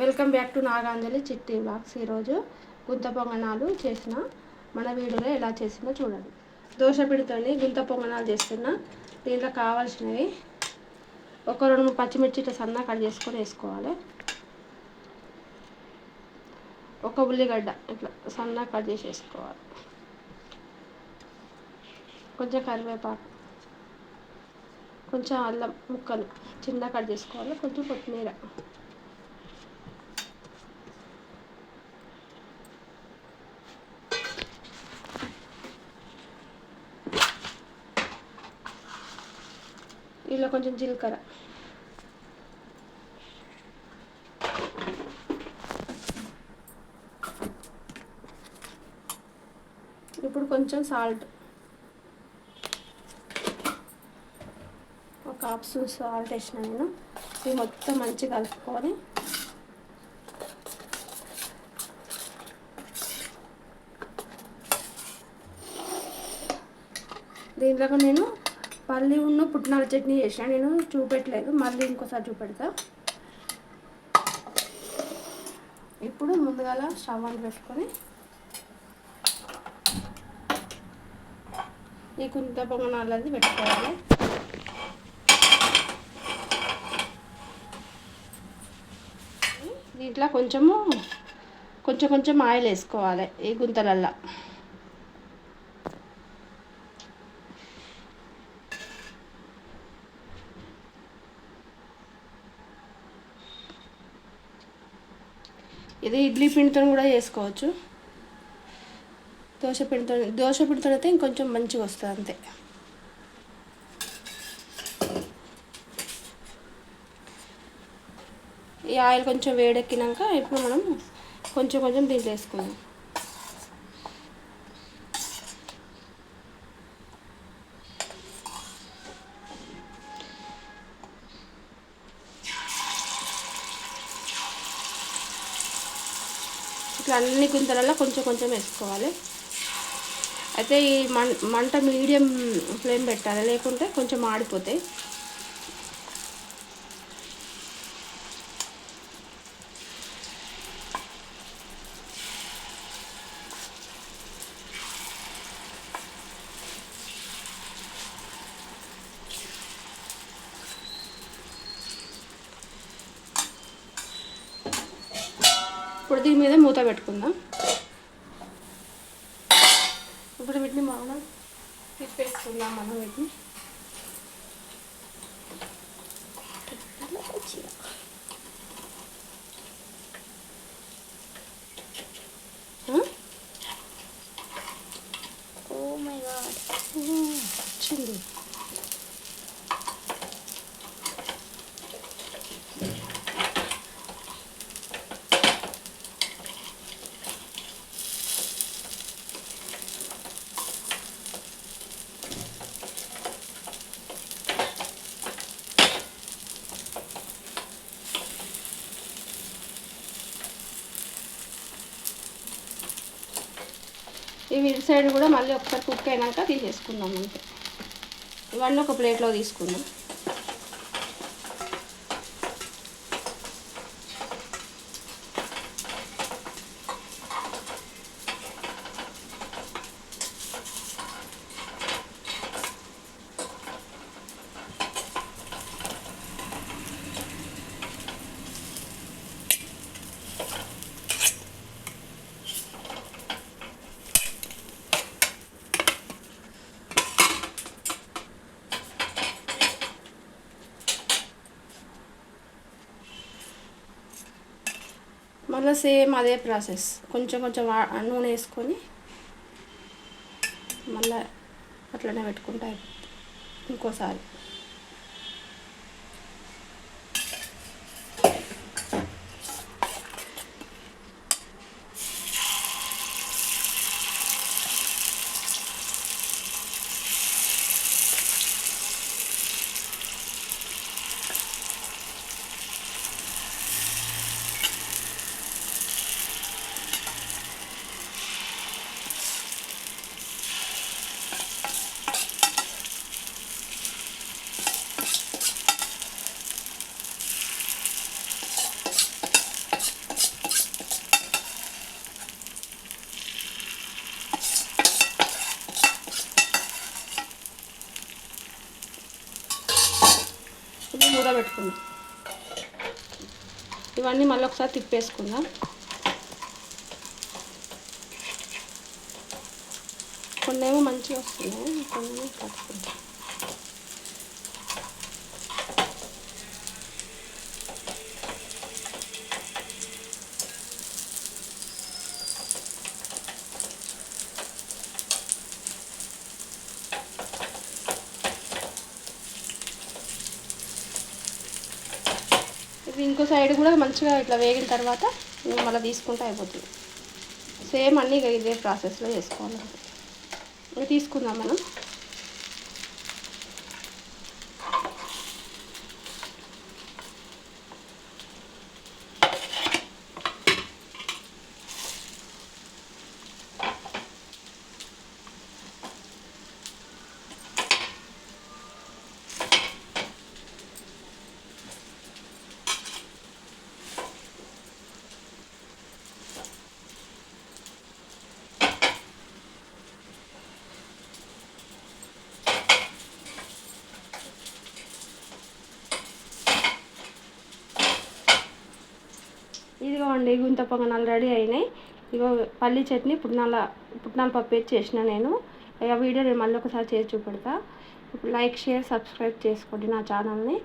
Welcome back to Naganjali చిట్టి blogs ఈరోజు గుంత పొంగనాలు చేసిన మన వీడియోలో ఎలా చేసిందో చూడండి. దోశ పిడితోని గుంత పొంగనాలు చేస్తున్నా దీంట్లో కావాల్సినవి ఒక రెండు మూడు పచ్చిమిర్చి ఇట్లా సన్న కట్ చేసుకొని వేసుకోవాలి. ఒక ఉల్లిగడ్డ ఇట్లా సన్న కట్ చేసి వేసుకోవాలి. కొంచెం కరివేపాకు కొంచెం అల్లం ముక్కలు చిన్న కట్ చేసుకోవాలి. కొంచెం కొత్తిమీర. ఇలా కొంచెం జీలకర్ర. ఇప్పుడు కొంచెం సాల్ట్. ఒక హాఫ్ స్పూన్ సాల్ట్ వేసిన నేను. ఇది మొత్తం మంచిగా కలుపుకొని. దీంట్లో నేను పల్లి ఉన్న పుట్నాల చట్నీ చేసిన నేను చూపెట్టలేదు మళ్ళీ ఇంకోసారి చూపెడతా. ఇప్పుడు ముందుగా స్టవ్ అని పెట్టుకొని ఈ కుంత పొంగనాలది పెట్టుకోవాలి. దీంట్లో కొంచెము కొంచెం కొంచెం ఆయిల్ వేసుకోవాలి ఈ గుంతలల్లో. ఇది ఇడ్లీ పిండితో కూడా చేసుకోవచ్చు. దోశ పిండితో దోశ పిండితో అయితే ఇంకొంచెం మంచిగా వస్తుంది అంతే. ఈ ఆయిల్ కొంచెం వేడెక్కినాక ఇప్పుడు మనం కొంచెం కొంచెం దీంట్లో వేసుకుందాం. ఇట్లా అన్ని గుంతలలో కొంచెం కొంచెం వేసుకోవాలి. అయితే ఈ మంట మీడియం ఫ్లేమ్ పెట్టాలి. లేకుంటే కొంచెం ఆడిపోతాయి ఇప్పుడు దీని మీద మూత పెట్టుకుందాం. ఇప్పుడు వీటిని మనం తిప్పేసుకుందాం మనం వీటిని. ఇటు సైడ్ కూడా మళ్ళీ ఒకసారి కుక్ అయినాక తీసేసుకుందాం అంతే. ఇవన్నీ ఒక ప్లేట్లో తీసుకుందాం. మళ్ళీ సేమ్ అదే ప్రాసెస్. కొంచెం కొంచెం నూనె వేసుకొని మళ్ళీ అట్లనే పెట్టుకుంటా ఇంకోసారి. ఇది ఇవన్నీ మళ్ళీ ఒకసారి తిప్పేసుకుందాం. కొన్నేమో మంచిగా వస్తున్నాయి కొన్ని తక్కువ. ఇది ఇంకో సైడ్ కూడా మంచిగా ఇట్లా వేగిన తర్వాత మళ్ళీ తీసుకుంటే అయిపోతుంది. సేమ్ అన్నీ ఇక ఇదే ప్రాసెస్లో చేసుకోవాలి. తీసుకుందాం మనం. ఇదిగోండి గుంత పొంగనాలు రెడీ అయినాయి. ఇగో పల్లి చట్నీ పుట్నాల పుట్నాల పప్పు వేసి చేసిన నేను. ఆ వీడియో నేను మళ్ళీ ఒకసారి చేసి చూపెడతా. లైక్ షేర్ సబ్స్క్రైబ్ చేసుకోండి నా ఛానల్ని.